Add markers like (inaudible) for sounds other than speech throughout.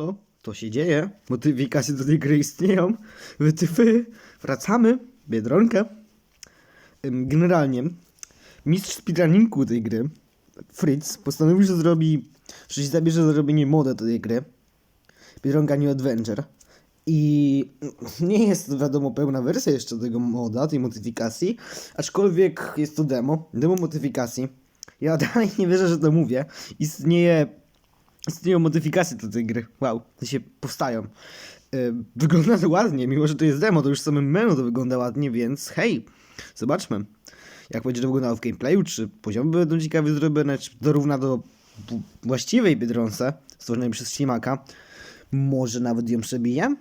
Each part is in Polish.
No, to się dzieje. Modyfikacje do tej gry istnieją. Wytyfy. Wracamy. Biedronka. Ym, Generalnie mistrz speedrunningu tej gry, Fritz, postanowił, że zrobi, że się zabierze za zrobienie moda do tej gry. Biedronka New Adventure. I nie jest wiadomo pełna wersja jeszcze tego moda, tej modyfikacji, aczkolwiek jest to demo, demo modyfikacji. Ja dalej nie wierzę, że to mówię. Istnieje, istnieją modyfikacje do tej gry. Wow, to się powstają. Wygląda to ładnie, mimo że to jest demo, to już samym menu to wygląda ładnie, więc hej, zobaczmy. Jak będzie to wyglądało w gameplayu, czy poziomy będą ciekawie zrobione, czy dorówna do właściwej Biedronce, stworzonej przez Ślimaka. Może nawet ją przebije?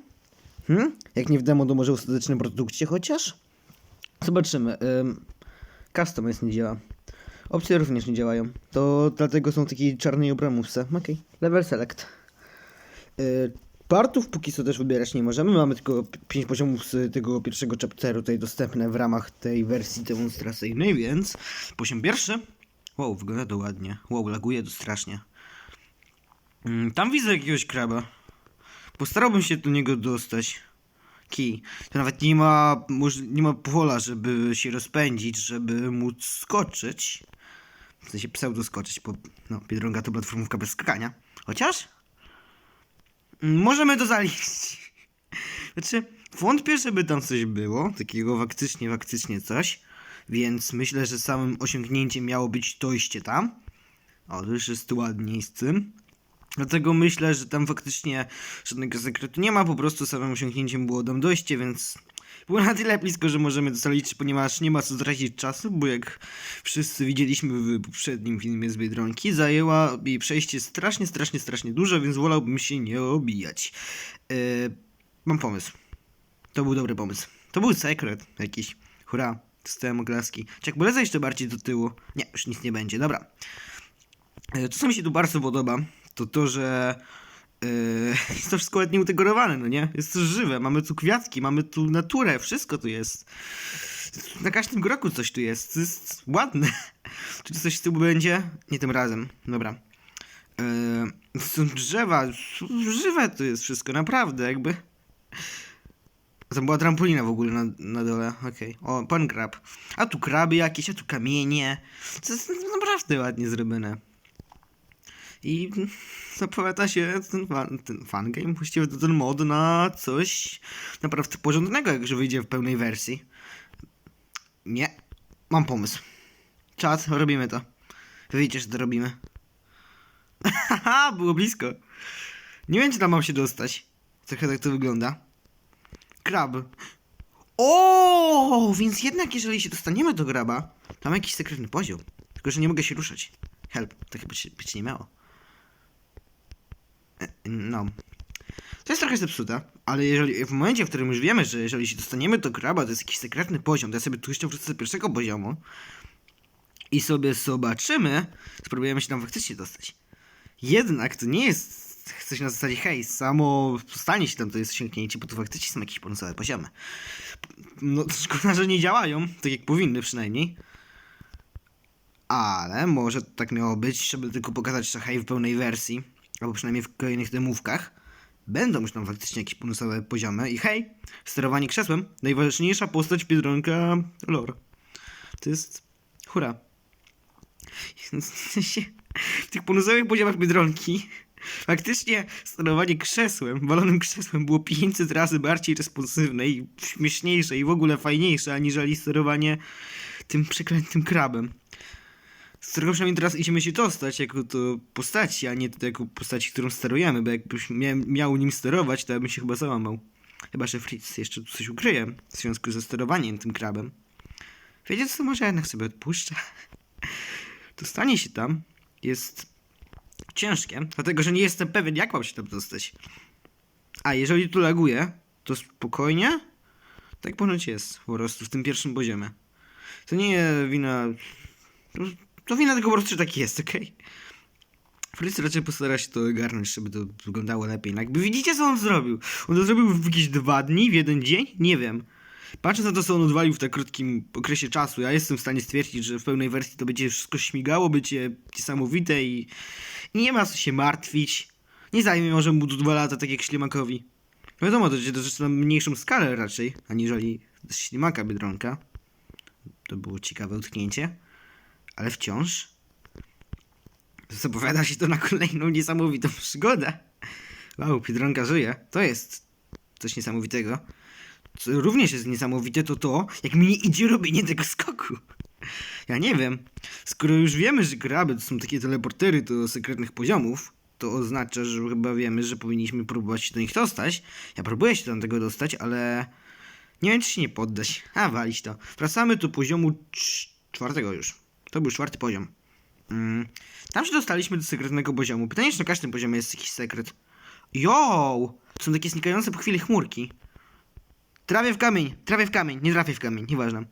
Hmm? Jak nie w demo, to może w ostatecznym produkcie chociaż? Zobaczymy. Ym, customize nie działa. Opcje również nie działają. To dlatego są takie czarne i obramówce. Okej. Level select. Yy, partów póki co też wybierać nie możemy. Mamy tylko 5 poziomów z tego pierwszego chapteru tutaj dostępne w ramach tej wersji demonstracyjnej, więc poziom pierwszy. Wow, wygląda to ładnie. Wow, laguje to strasznie. Mm, tam widzę jakiegoś kraba. Postarałbym się do niego dostać. Kij. To nawet nie ma, nie ma pola, żeby się rozpędzić, żeby móc skoczyć. W sensie pseudo skoczyć, bo no, Biedronka to platformówka bez skakania. Chociaż? Możemy to zaliczyć. (laughs) Znaczy, wątpię, żeby tam coś było, takiego faktycznie, faktycznie coś. Więc myślę, że samym osiągnięciem miało być dojście tam. O, to już jest ładniej z tym. Dlatego myślę, że tam faktycznie żadnego sekretu nie ma, po prostu samym osiągnięciem było tam dojście, więc było na tyle blisko, że możemy zaliczyć, ponieważ nie ma co tracić czasu, bo jak wszyscy widzieliśmy w poprzednim filmie z Biedronki, zajęła jej przejście strasznie, strasznie, strasznie dużo, więc wolałbym się nie obijać. Yy, mam pomysł. To był dobry pomysł. To był sekret jakiś. Hurra, dostałem oklaski. Czek, polecę jeszcze bardziej do tyłu. Nie, już nic nie będzie, dobra. E, To, co mi się tu bardzo podoba, to to, że e, (laughs) jest to wszystko ładnie utegorowane, no nie? Jest to żywe, mamy tu kwiatki, mamy tu naturę, wszystko tu jest. Na każdym kroku coś tu jest, to jest ładne. (laughs) Czy coś z tyłu będzie? Nie tym razem, dobra. E, są drzewa, żywe to jest wszystko, naprawdę, jakby. Tam była trampolina w ogóle na, na dole, okej. O, pan krab. A tu kraby jakieś, a tu kamienie. To jest naprawdę ładnie zrobione. I zapowiada się ten, fan, ten fangame, właściwie ten mod na coś naprawdę porządnego, jak że wyjdzie w pełnej wersji. Nie, mam pomysł. Czad, robimy to. Wiecie, że to robimy. Haha, (laughs) było blisko. Nie wiem, czy tam mam się dostać. Trochę tak to wygląda. Krab. O, więc jednak jeżeli się dostaniemy do graba, to mam jakiś sekretny poziom. Tylko, że nie mogę się ruszać. Help, tak chyba być nie miało. No. To jest trochę zepsute, ale jeżeli w momencie, w którym już wiemy, że jeżeli się dostaniemy do graba, to jest jakiś sekretny poziom, to ja sobie tu jeszcze wrócę do pierwszego poziomu i sobie zobaczymy, spróbujemy się tam faktycznie dostać. Jednak to nie jest coś na zasadzie, hej, samo stanie się tam to jest osiągnięcie, bo tu faktycznie są jakieś bonusowe poziomy. No, szkoda, że nie działają, tak jak powinny przynajmniej. Ale może tak miało być, żeby tylko pokazać, że hej, w pełnej wersji, albo przynajmniej w kolejnych demówkach, będą już tam faktycznie jakieś bonusowe poziomy. I hej, sterowanie krzesłem, najważniejsza postać Biedronka lore. To jest hura. (laughs) W tych bonusowych poziomach Biedronki faktycznie sterowanie krzesłem, walonym krzesłem było 500 razy bardziej responsywne i śmieszniejsze i w ogóle fajniejsze, aniżeli sterowanie tym przeklętym krabem. Z którego przynajmniej teraz idziemy się dostać jako to postaci, a nie jako postaci, którą sterujemy, bo jakbyś mia miał nim sterować, to ja bym się chyba załamał. Chyba, że Fritz jeszcze tu coś ukryje w związku ze sterowaniem tym krabem. Wiecie co, może jednak sobie odpuszczę. (laughs) Dostanie się tam jest ciężkie, dlatego że nie jestem pewien, jak mam się tam dostać. A jeżeli tu laguje, to spokojnie, tak ponoć jest po prostu w tym pierwszym poziomie. To nie wina to, wina tego po prostu, że tak jest, okej? Fritz raczej postara się to ogarnąć, żeby to wyglądało lepiej. No jakby widzicie, co on zrobił? On to zrobił w jakieś dwa dni, w jeden dzień? Nie wiem. Patrząc na to, co on odwalił w tak krótkim okresie czasu, ja jestem w stanie stwierdzić, że w pełnej wersji to będzie wszystko śmigało, będzie niesamowite i, i nie ma co się martwić. Nie zajmie może mu dwa lata, tak jak Ślimakowi. Wiadomo, to się dotyczy na mniejszą skalę raczej, aniżeli Ślimaka Biedronka. To było ciekawe utknięcie. Ale wciąż zapowiada się to na kolejną niesamowitą przygodę. Wow, Biedronka żyje. To jest coś niesamowitego. Co również jest niesamowite, to to, jak mi nie idzie robienie tego skoku. Ja nie wiem. Skoro już wiemy, że kraby to są takie teleportery do sekretnych poziomów, to oznacza, że chyba wiemy, że powinniśmy próbować się do nich dostać. Ja próbuję się do tego dostać, ale nie wiem, czy się nie poddać. A, walić to. Wracamy do poziomu cz- czwartego już. To był czwarty poziom. Mm. Tam się dostaliśmy do sekretnego poziomu. Pytanie, czy na każdym poziomie jest jakiś sekret. Yo! Są takie znikające po chwili chmurki. Trafię w kamień, trafię w kamień, nie trafię w kamień, nieważne.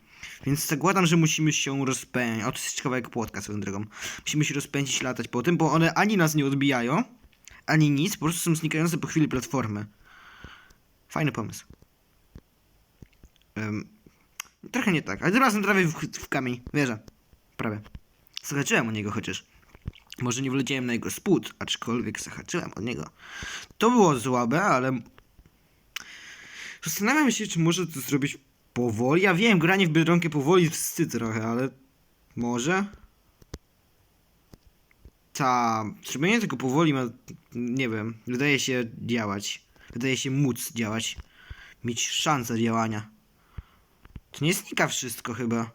Więc zakładam, że musimy się rozpędzić. O, to jest kawałek płotka swoją drogą. Musimy się rozpędzić, latać po tym, bo one ani nas nie odbijają, ani nic, po prostu są znikające po chwili platformy. Fajny pomysł. Em, trochę nie tak, ale tym razem trafię w, w kamień, wierzę. Prawie. Zahaczyłem o niego chociaż. Może nie wleciałem na jego spód, aczkolwiek zahaczyłem o niego. To było słabe, ale Zastanawiam się, czy może to zrobić powoli. Ja wiem, granie w Biedronkę powoli wstyd trochę, ale może? Ta, zrobienie tego powoli ma, nie wiem, wydaje się działać. Wydaje się móc działać. Mieć szansę działania. To nie znika wszystko chyba.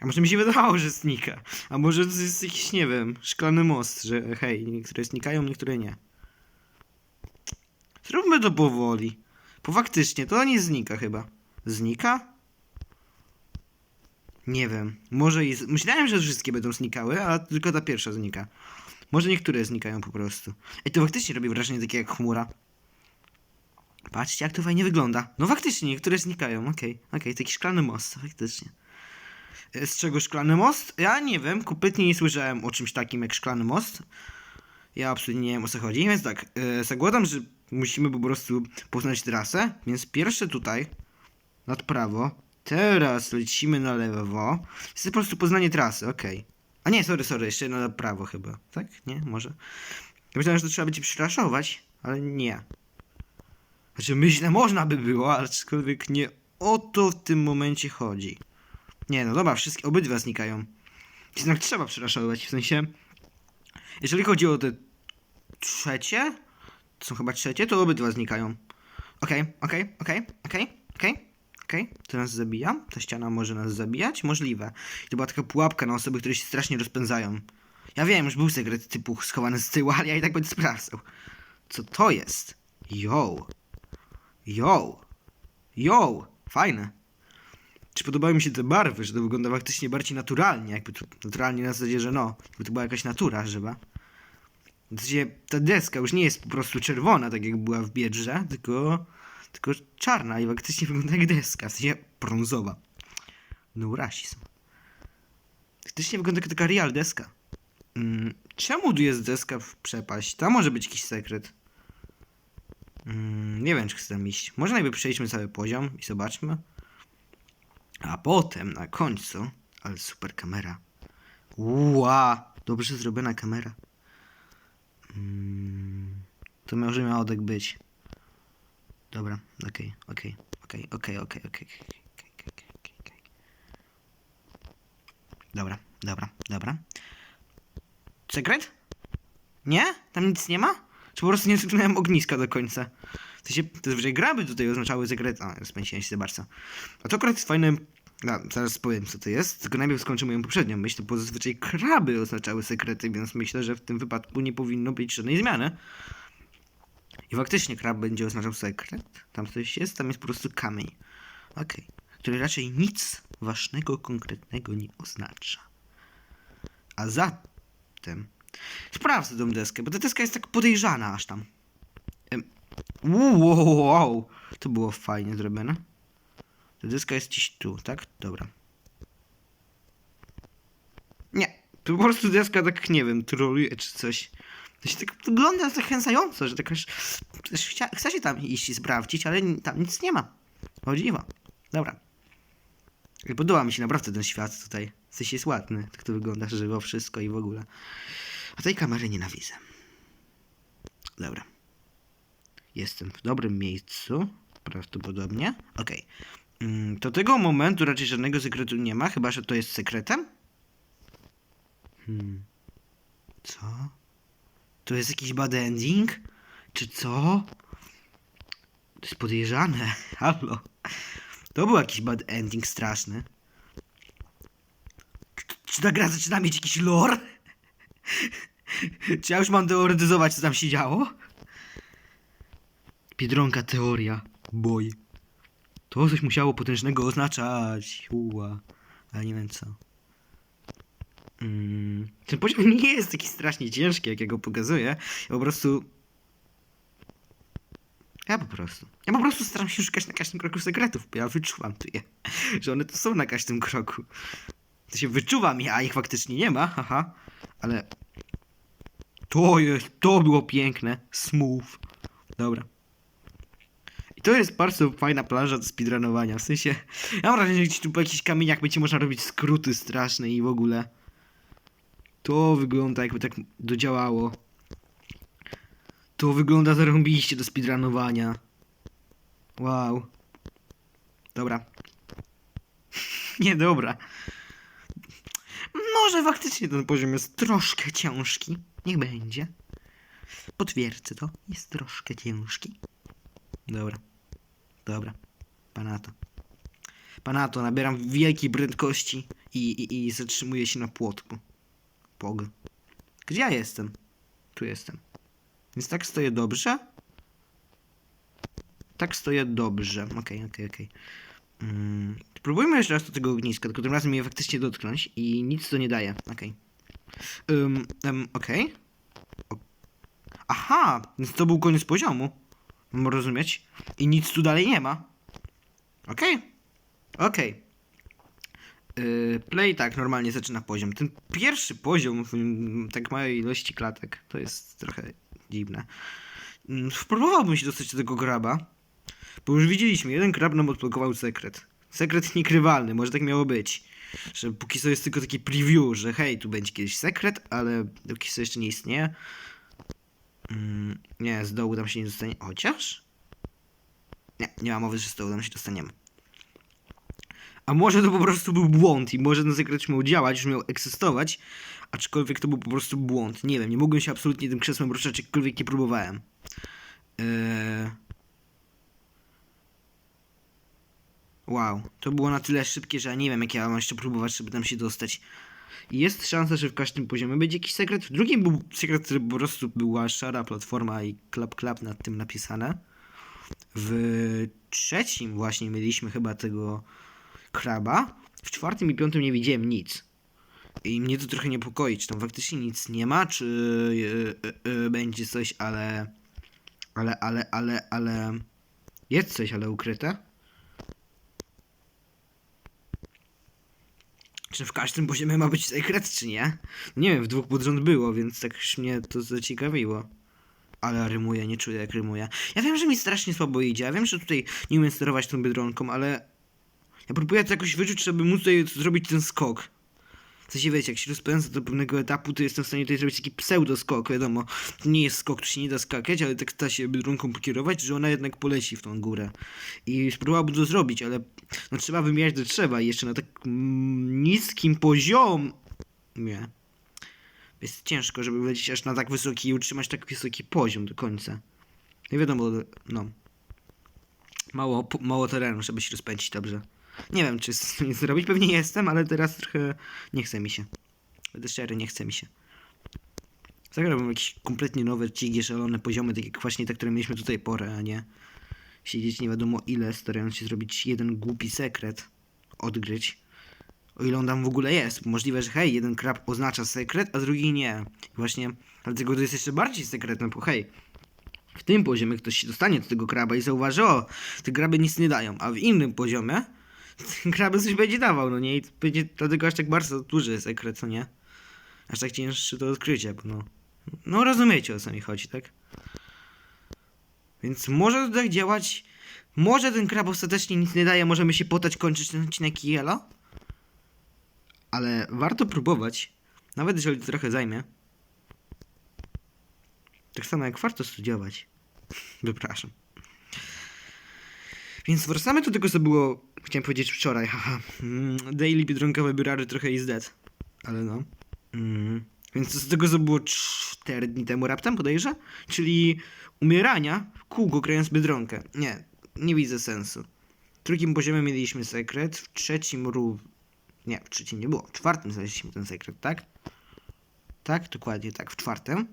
A może mi się wydawało, że znika. A może to jest jakiś, nie wiem, szklany most, że hej, niektóre znikają, niektóre nie. Zróbmy to powoli. Bo faktycznie, to nie znika chyba. Znika? Nie wiem. Może i... z- Myślałem, że wszystkie będą znikały, a tylko ta pierwsza znika. Może niektóre znikają po prostu. Ej, to faktycznie robi wrażenie takie jak chmura. Patrzcie, jak to fajnie wygląda. No faktycznie, niektóre znikają. Okej, okej, taki szklany most, faktycznie. E, Z czego szklany most? Ja nie wiem, kompletnie nie słyszałem o czymś takim jak szklany most. Ja absolutnie nie wiem o co chodzi, więc tak, yy, że musimy po prostu poznać trasę, więc pierwsze tutaj, nad prawo, teraz lecimy na lewo, jest po prostu poznanie trasy, okej. A nie, sorry, sorry, jeszcze na prawo chyba, tak? Nie, może? Ja myślałem, że to trzeba będzie przyraszować, ale nie. Znaczy, myślę, można by było, aczkolwiek nie o to w tym momencie chodzi. Nie, no dobra, wszystkie, obydwa znikają. Jednak trzeba przyraszować, w sensie... Jeżeli chodzi o te trzecie, to są chyba trzecie, to obydwa znikają. Okej, okej, okej, okej, okej, okej. To nas zabija? Ta ściana może nas zabijać? Możliwe. To była taka pułapka na osoby, które się strasznie rozpędzają. Ja wiem, już był sekret typu schowany z tyłu, ale ja i tak będę sprawdzał. Co to jest? Yo. Yo. Yo. Fajne. Czy podobały mi się te barwy, że to wygląda faktycznie bardziej naturalnie, jakby to naturalnie na zasadzie, że no, jakby to była jakaś natura żywa. Sensie ta deska już nie jest po prostu czerwona, tak jak była w Biedrze, tylko, tylko czarna i faktycznie (laughs) wygląda jak deska, w sensie brązowa. No rasizm. Faktycznie wygląda jak taka real deska. Mm, czemu tu jest deska w przepaść? Tam może być jakiś sekret. Mm, nie wiem, czy chcę tam iść. Może najpierw przejdźmy cały poziom i zobaczmy. A potem na końcu, ale super kamera. Ła, dobrze zrobiona kamera. To może miał tak być. Dobra, okej, okej, okej, okej, okej, okej, Dobra, dobra, dobra. Sekret? Nie? Tam nic nie ma? Czy po prostu nie zniknąłem ogniska do końca? W sensie, zazwyczaj graby tutaj oznaczały sekret. A, spędziłem się bardzo. A to akurat jest fajne. No, zaraz powiem co to jest, tylko najpierw skończę moją poprzednią myśl, bo zazwyczaj kraby oznaczały sekrety, więc myślę, że w tym wypadku nie powinno być żadnej zmiany. I faktycznie krab będzie oznaczał sekret. Tam coś jest, tam jest po prostu kamień. Okej. Który raczej nic ważnego, konkretnego nie oznacza. A zatem sprawdzę tą deskę, bo ta deska jest tak podejrzana aż tam. Em, Wow. To było fajnie zrobione. Ta deska jest gdzieś tu, tak? Dobra. Nie, to po prostu deska tak, nie wiem, troluje czy coś. To się tak wygląda zachęcająco, że tak aż, aż chcia, chce się tam iść i sprawdzić, ale tam nic nie ma. O dziwo. Dobra. I podoba mi się naprawdę ten świat tutaj. W jest ładny, tak to wygląda żywo wszystko i w ogóle. A tej kamery nienawidzę. Dobra. Jestem w dobrym miejscu. Prawdopodobnie. Mm, Do tego momentu raczej żadnego sekretu nie ma, chyba że to jest sekretem. Hmm. Co? To jest jakiś bad ending? Czy co? To jest podejrzane. (laughs) Halo. To był jakiś bad ending straszny. Czy ta gra zaczyna mieć jakiś lore? (laughs) Czy ja już mam teoretyzować, co tam się działo? Biedronka teoria. Boj. To coś musiało potężnego oznaczać. Uła. Ale nie wiem co. Mm, ten poziom nie jest taki strasznie ciężki, jak ja go pokazuję. Ja po prostu... Ja po prostu. Ja po prostu staram się szukać na każdym kroku sekretów, bo ja wyczuwam tu je. (laughs) Że one tu są na każdym kroku. To się wyczuwam, ja ich faktycznie nie ma, haha. Ale... To jest, to było piękne. Smooth. Dobra. I to jest bardzo fajna plaża do speedrunowania. W sensie, ja mam wrażenie, że tu po jakichś kamieniach będzie można robić skróty straszne i w ogóle. To wygląda jakby tak dodziałało. To wygląda zarąbiście do speedrunowania. Wow. Dobra. (laughs) Nie, dobra. Może faktycznie ten poziom jest troszkę ciężki. Niech będzie. Potwierdzę to. Jest troszkę ciężki. Dobra. Dobra. Panato. Panato, nabieram wielkiej prędkości i, i, i zatrzymuję się na płotku. Pog. Gdzie ja jestem? Tu jestem. Więc tak stoję dobrze? Tak stoję dobrze. Okej, okej, okej. Mm, Spróbujmy jeszcze raz do tego ogniska, tylko tym razem je faktycznie dotknąć i nic to nie daje. Okej. Ym, em, okej. O- Aha, więc to był koniec poziomu. Rozumieć. I nic tu dalej nie ma. Okej. Okej. Yy, play tak, normalnie zaczyna poziom. Ten pierwszy poziom w tak małej ilości klatek to jest trochę dziwne. Mm, Spróbowałbym się dostać do tego graba. Bo już widzieliśmy, jeden krab nam odblokował sekret. Sekret niekrywalny, może tak miało być. Że póki co jest tylko taki preview, że hej, tu będzie kiedyś sekret, ale póki co jeszcze nie istnieje. Mm, nie, z dołu tam się nie dostanie. Chociaż? Nie, nie ma mowy, że z dołu tam się dostaniemy. A może to po prostu był błąd i może ten sekret już miał działać, już miał egzystować, aczkolwiek to był po prostu błąd. Nie wiem, nie mogłem się absolutnie tym krzesłem ruszać, jakkolwiek nie próbowałem. Eee... Wow, to było na tyle szybkie, że ja nie wiem, jak ja mam jeszcze próbować, żeby tam się dostać. Jest szansa, że w każdym poziomie będzie jakiś sekret. W drugim był sekret, który po prostu była szara platforma i klap klap nad tym napisane. W trzecim właśnie mieliśmy chyba tego kraba. W czwartym i piątym nie widziałem nic. I mnie to trochę niepokoi, czy tam faktycznie nic nie ma, czy yy, yy, będzie coś, ale... Ale, ale, ale, ale... Jest coś, ale ukryte. Czy w każdym poziomie ma być sekret, czy nie? Nie wiem, w dwóch rząd było, więc tak mnie to zaciekawiło. Ale rymuje, nie czuję jak rymuje. Ja wiem, że mi strasznie słabo idzie, ja wiem, że tutaj nie umiem sterować tą biedronką, ale... Ja próbuję to jakoś wyczuć, żeby móc tutaj zrobić ten skok. W sensie wiecie, jak się rozpędzę do pewnego etapu, to jestem w stanie tutaj zrobić taki pseudo skok, wiadomo. To nie jest skok, tu się nie da skakać, ale tak da się biedronką pokierować, że ona jednak poleci w tą górę. I spróbowałbym to zrobić, ale no trzeba wymierać do trzeba i jeszcze na tak mm, niskim poziomie. Jest ciężko, żeby wlecieć aż na tak wysoki i utrzymać tak wysoki poziom do końca. Nie wiadomo, no. Mało, mało terenu, żeby się rozpędzić dobrze. Nie wiem, czy (laughs) zrobić, pewnie jestem, ale teraz trochę nie chce mi się. Będę szczery, nie chce mi się. Zagrałbym jakieś kompletnie nowe, dzikie, szalone poziomy, tak jak właśnie te, które mieliśmy tutaj porę, a nie siedzieć nie wiadomo ile, starając się zrobić jeden głupi sekret, odgryć. O ile on tam w ogóle jest. Możliwe, że hej, jeden krab oznacza sekret, a drugi nie. Właśnie dlatego to jest jeszcze bardziej sekretne, bo hej, w tym poziomie ktoś się dostanie do tego kraba i zauważy, o, te kraby nic nie dają, a w innym poziomie kraby coś będzie dawał, no nie? I będzie dlatego aż tak bardzo duży sekret, co nie? Aż tak cięższy do odkrycia, bo no... No rozumiecie o co mi chodzi, tak? Więc może to tak działać. Może ten krab ostatecznie nic nie daje, możemy się potać kończyć ten odcinek Yellow. Ale warto próbować. Nawet jeżeli to trochę zajmie. Tak samo jak warto studiować. (laughs) Wypraszam. Więc wracamy do tego, co było, chciałem powiedzieć wczoraj, haha. Mm, Daily Biedronkowe Biurary trochę is dead. Ale no. Mm. Więc z tego, co było 4 dni temu raptem, podejrzę? Czyli umierania w kółko grając Biedronkę. Nie, nie widzę sensu. W drugim poziomie mieliśmy sekret, w trzecim rów... Nie, w trzecim nie było, w czwartym znaleźliśmy ten sekret, tak? Tak, dokładnie tak, w czwartym.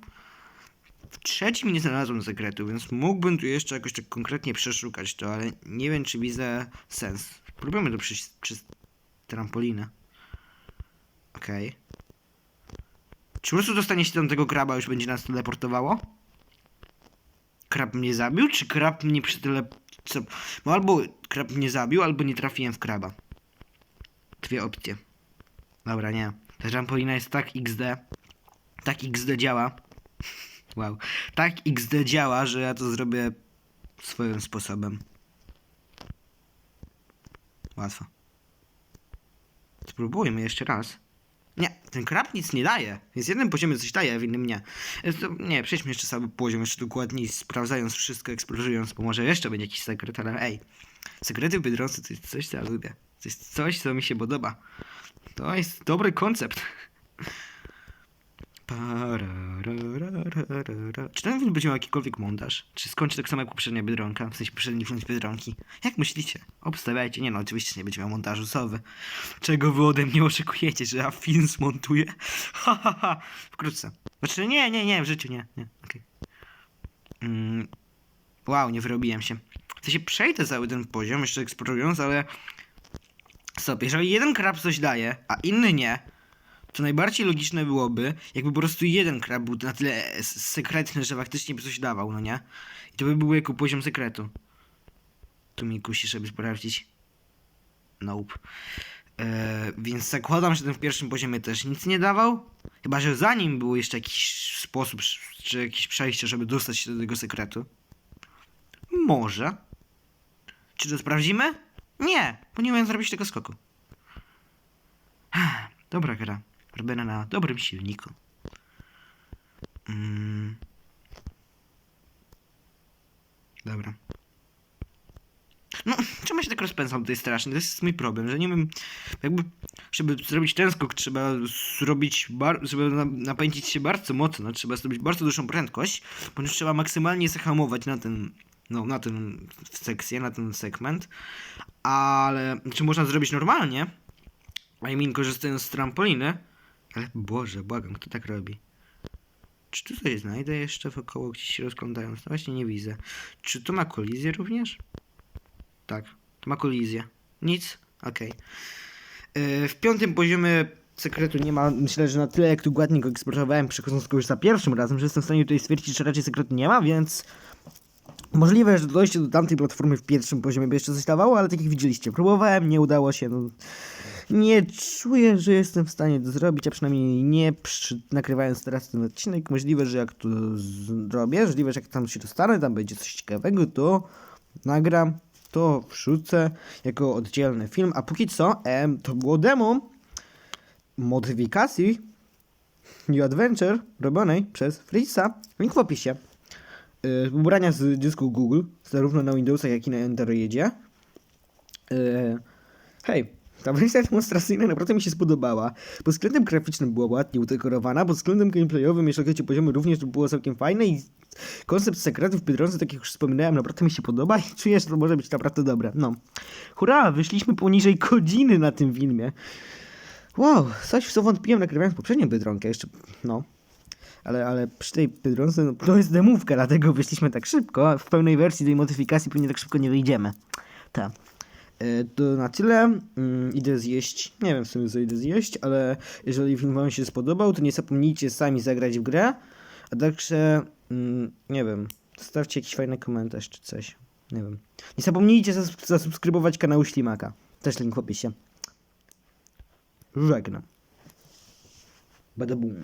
W trzecim nie znalazłem sekretu, więc mógłbym tu jeszcze jakoś tak konkretnie przeszukać to, ale nie wiem, czy widzę sens. Próbujemy to przejść przez trampolinę. Okej. Czy po prostu dostanie się tam tego kraba, już będzie nas teleportowało? Krab mnie zabił, czy krab mnie przytele... Co? No albo krab mnie zabił, albo nie trafiłem w kraba. Dwie opcje. Dobra, nie. Ta trampolina jest tak XD. Tak XD działa. Wow. Tak XD działa, że ja to zrobię swoim sposobem. Łatwo. Spróbujmy jeszcze raz. Nie, ten krab nic nie daje. Więc w jednym poziomie coś daje, w innym nie. Jest to, nie, przejdźmy jeszcze cały poziom, jeszcze dokładniej, sprawdzając wszystko, eksplorując, bo może jeszcze będzie jakiś sekret, ale ej. Sekrety w Biedronce to jest coś, co ja lubię. To jest coś, co mi się podoba. To jest dobry koncept. Czy ten film będzie miał jakikolwiek montaż? Czy skończy tak samo jak poprzednia Biedronka? W sensie poprzedni film z Biedronki? Jak myślicie? Obstawiajcie. Nie no, oczywiście nie będzie miał montażu, co wy? Czego wy ode mnie oczekujecie, że ja film zmontuję? (laughs) Ha, ha, ha. Wkrótce. Znaczy nie, nie, nie, w życiu nie. nie. Okej. Mm. Wow, nie wyrobiłem się. W sensie przejdę cały ten poziom, jeszcze eksplorując, ale... Stop, jeżeli jeden krab coś daje, a inny nie, to najbardziej logiczne byłoby, jakby po prostu jeden krab był na tyle sekretny, że faktycznie by coś dawał, no nie? I to by był jako poziom sekretu. Tu mi kusi, żeby sprawdzić. Nope. Eee, więc zakładam, że ten w pierwszym poziomie też nic nie dawał. Chyba, że za nim był jeszcze jakiś sposób, czy jakieś przejście, żeby dostać się do tego sekretu. Może. Czy to sprawdzimy? Nie, bo nie umiem zrobić tego skoku. Dobra gra. Robiona na dobrym silniku. Mm. Dobra. No, czemu się tak rozpędzam? To jest straszne. To jest mój problem, że nie wiem, jakby, żeby zrobić ten skok, trzeba zrobić, bar- żeby na- napędzić się bardzo mocno, trzeba zrobić bardzo dużą prędkość, ponieważ trzeba maksymalnie zahamować na ten, no, na ten sekcję, na ten segment, ale, czy można zrobić normalnie, I mean, korzystając z trampoliny, ale Boże, błagam, kto tak robi? Czy tu coś znajdę jeszcze wokoło, gdzieś się rozglądając? No właśnie nie widzę. Czy to ma kolizję również? Tak, to ma kolizję. Nic? Okej. Yy, W piątym poziomie sekretu nie ma, myślę, że na tyle jak tu ładnie go eksportowałem, przechodząc go już za pierwszym razem, że jestem w stanie tutaj stwierdzić, że raczej sekretu nie ma, więc możliwe, że dojście do tamtej platformy w pierwszym poziomie by jeszcze coś dawało, ale tak jak widzieliście, próbowałem, nie udało się, no nie czuję, że jestem w stanie to zrobić, a przynajmniej nie przy, nagrywając teraz ten odcinek. Możliwe, że jak to zrobię, możliwe, że jak tam się dostanę, tam będzie coś ciekawego, to nagram, to wrzucę jako oddzielny film. A póki co, em, to było demo modyfikacji New Adventure robionej przez Freeza. Link w opisie. Yy, ubrania z dysku Google, zarówno na Windowsach, jak i na Androidzie. Yy, hej, ta wersja demonstracyjna naprawdę mi się spodobała. Pod względem graficznym była ładnie udekorowana, pod względem gameplayowym, chodzi o poziomy, również to było całkiem fajne i koncept sekretów w Biedronce, tak jak już wspominałem, naprawdę mi się podoba i (laughs) czuję, że to może być naprawdę dobre. No. Hurra, wyszliśmy poniżej godziny na tym filmie. Wow, coś w co wątpiłem nagrywając poprzednią Biedronkę, jeszcze, no. Ale, ale przy tej Biedronce, no, to jest demówka, dlatego wyszliśmy tak szybko, w pełnej wersji tej modyfikacji pewnie tak szybko nie wyjdziemy. Tak. To na tyle. Mm, Idę zjeść. Nie wiem w sumie co idę zjeść, ale jeżeli film Wam się spodobał, to nie zapomnijcie sami zagrać w grę. A także, mm, nie wiem, zostawcie jakiś fajny komentarz czy coś. Nie wiem. Nie zapomnijcie zas- zasubskrybować kanału Ślimaka. Też link w opisie. Żegnam. Bada boom.